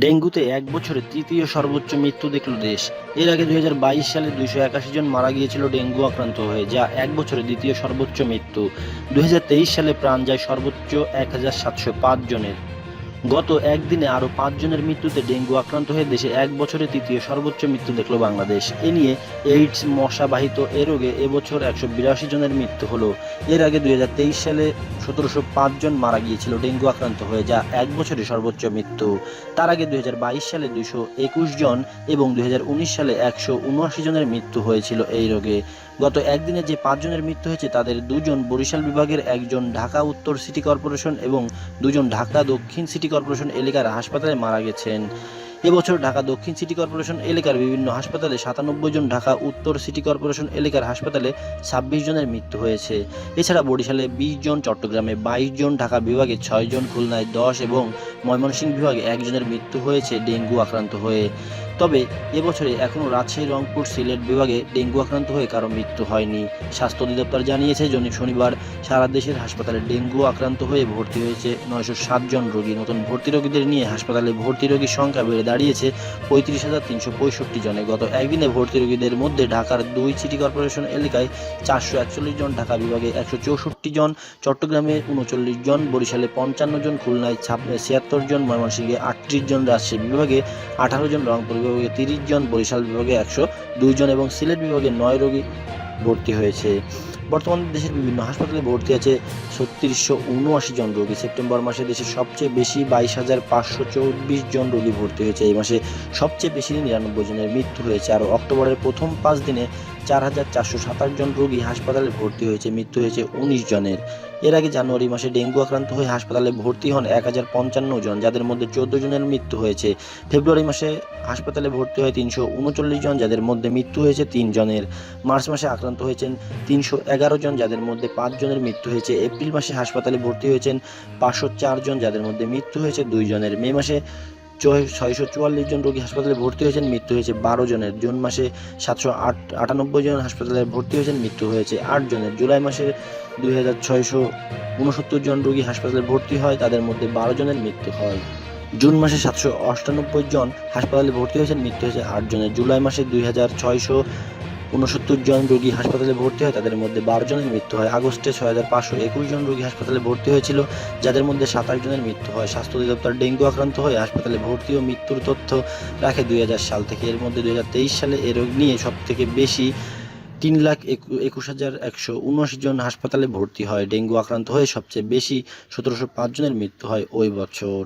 ডেঙ্গুতে এক বছরে তৃতীয় সর্বোচ্চ মৃত্যু দেখল দেশ। এর আগে দুই হাজার বাইশ সালে দুইশো একাশি জন মারা গিয়েছিল ডেঙ্গু আক্রান্ত হয়ে, যা এক বছরে দ্বিতীয় সর্বোচ্চ মৃত্যু। দুই হাজার তেইশ সালে প্রাণ যায় সর্বোচ্চ এক হাজার সাতশো পাঁচ জনের। গত একদিনে আরও পাঁচজনের মৃত্যুতে ডেঙ্গু আক্রান্ত হয়ে দেশে এক বছরে তৃতীয় সর্বোচ্চ মৃত্যু দেখল বাংলাদেশ। এ নিয়ে এইডস, মশাবাহিত এ রোগে এবছর একশো বিরাশি জনের মৃত্যু হলো। এর আগে দুই হাজার তেইশ সালে সতেরোশো পাঁচ জন মারা গিয়েছিল ডেঙ্গু আক্রান্ত হয়ে, যা এক বছরে সর্বোচ্চ মৃত্যু। তার আগে দুই হাজার বাইশ সালে একুশ জন এবং দুই হাজার উনিশ সালে একশো উনআশি জনের মৃত্যু হয়েছিল এই রোগে। গত একদিনে যে পাঁচজনের মৃত্যু হয়েছে, তাদের দুজন বরিশাল বিভাগের, একজন ঢাকা উত্তর সিটি কর্পোরেশন এবং দুজন ঢাকা দক্ষিণ সিটি কর্পোরেশন এলাকার হাসপাতালে মারা গেছেন। এবছর ঢাকা দক্ষিণ সিটি কর্পোরেশন এলাকার বিভিন্ন হাসপাতালে সাতানব্বই জন ঢাকা উত্তর সিটি কর্পোরেশন এলাকার হাসপাতালে ছাব্বিশ জনের মৃত্যু হয়েছে। এছাড়া বরিশালে বিশ জন, চট্টগ্রামে বাইশ জন, ঢাকা বিভাগে ছয় জন, খুলনায় দশ এবং ময়মনসিংহ বিভাগে একজনের মৃত্যু হয়েছে ডেঙ্গু আক্রান্ত হয়ে। তবে এবছরে এখনও রাজশাহী, রংপুর, সিলেট বিভাগে ডেঙ্গু আক্রান্ত হয়ে কারও মৃত্যু হয়নি। স্বাস্থ্য অধিদপ্তর জানিয়েছে, জনি শনিবার সারা দেশের হাসপাতালে ডেঙ্গু আক্রান্ত হয়ে ভর্তি হয়েছে নয়শো সাত জন রোগী। নতুন ভর্তি রোগীদের নিয়ে হাসপাতালে ভর্তি রোগীর সংখ্যা বেড়ে দাঁড়িয়েছে পঁয়ত্রিশ হাজার তিনশো পঁয়ষট্টি জনে। গত একদিনে ভর্তি রোগীদের মধ্যে ঢাকার দুই সিটি কর্পোরেশন এলাকায় চারশো একচল্লিশ জন, ঢাকা বিভাগে একশো চৌষট্টি জন, চট্টগ্রামে উনচল্লিশ জন, বরিশালে পঞ্চান্ন জন, খুলনায় ছিয়াত্তর জন, ময়মনসিংহে আটত্রিশ জন, রাজশাহী বিভাগে আঠারো জন, রংপুর বিভাগে তিরিশ জন, বরিশাল বিভাগে একশো দুই জন এবং সিলেট বিভাগে নয় রোগী ভর্তি হয়েছে। বর্তমানে দেশের বিভিন্ন হাসপাতালে ভর্তি আছে ছত্রিশশো উনআশি জন রোগী। সেপ্টেম্বর মাসে দেশের সবচেয়ে বেশি বাইশ হাজার পাঁচশো চব্বিশ জন রোগী ভর্তি হয়েছে। এই মাসে সবচেয়ে বেশি নিরানব্বই জনের মৃত্যু হয়েছে। আর অক্টোবরের প্রথম পাঁচ দিনে চার হাজার চারশো সাতাশ জন রোগী হাসপাতালে ভর্তি হয়েছে, মৃত্যু হয়েছে উনিশ জনের। এর আগে জানুয়ারি মাসে ডেঙ্গু আক্রান্ত হয়ে হাসপাতালে ভর্তি হন এক হাজার পঞ্চান্ন জন, যাদের মধ্যে চোদ্দ জনের মৃত্যু হয়েছে। ফেব্রুয়ারি মাসে হাসপাতালে ভর্তি হয় তিনশো উনচল্লিশ জন, যাদের মধ্যে মৃত্যু হয়েছে তিন জনের। মার্চ মাসে আক্রান্ত হয়েছেন তিনশো এগারো জন, যাদের মধ্যে পাঁচ জনের মৃত্যু হয়েছে। এপ্রিল মাসে হাসপাতালে ভর্তি হয়েছেন পাঁচশো চার জন, যাদের মধ্যে মৃত্যু হয়েছে দুই জনের। মে মাসে ছয়শো চুয়াল্লিশ জন রোগী হাসপাতালে ভর্তি হয়েছেন, মৃত্যু হয়েছে বারো জনের। জুন মাসে সাতশো আট আটানব্বই জন হাসপাতালে ভর্তি হয়েছেন, মৃত্যু হয়েছে আট জনের। জুলাই মাসে দুই হাজার ছয়শো উনসত্তর জন রোগী হাসপাতালে ভর্তি হয়, তাদের মধ্যে বারো জনের মৃত্যু হয়। জুন মাসে সাতশো অষ্টানব্বই জন হাসপাতালে ভর্তি হয়েছেন, মৃত্যু হয়েছে আট জনের। জুলাই মাসে দুই হাজার ছয়শো উনসত্তর জন রোগী হাসপাতালে ভর্তি হয়, তাদের মধ্যে বারো জনের মৃত্যু হয়। আগস্টে ছয় হাজার পাঁচশো একুশ জন রোগী হাসপাতালে ভর্তি হয়েছিল, যাদের মধ্যে সাতাশ জনের মৃত্যু হয়। স্বাস্থ্য অধিদপ্তর ডেঙ্গু আক্রান্ত হয়ে হাসপাতালে ভর্তি ও মৃত্যুর তথ্য রাখে দুই হাজার সাল থেকে। এর মধ্যে দুই হাজার তেইশ সালে এ রোগ নিয়ে সব থেকে বেশি তিন লাখ একু- একুশ হাজার একশো উনআশি জন হাসপাতালে ভর্তি হয়। ডেঙ্গু আক্রান্ত হয়ে সবচেয়ে বেশি সতেরোশো পাঁচ জনের মৃত্যু হয় ওই বছর।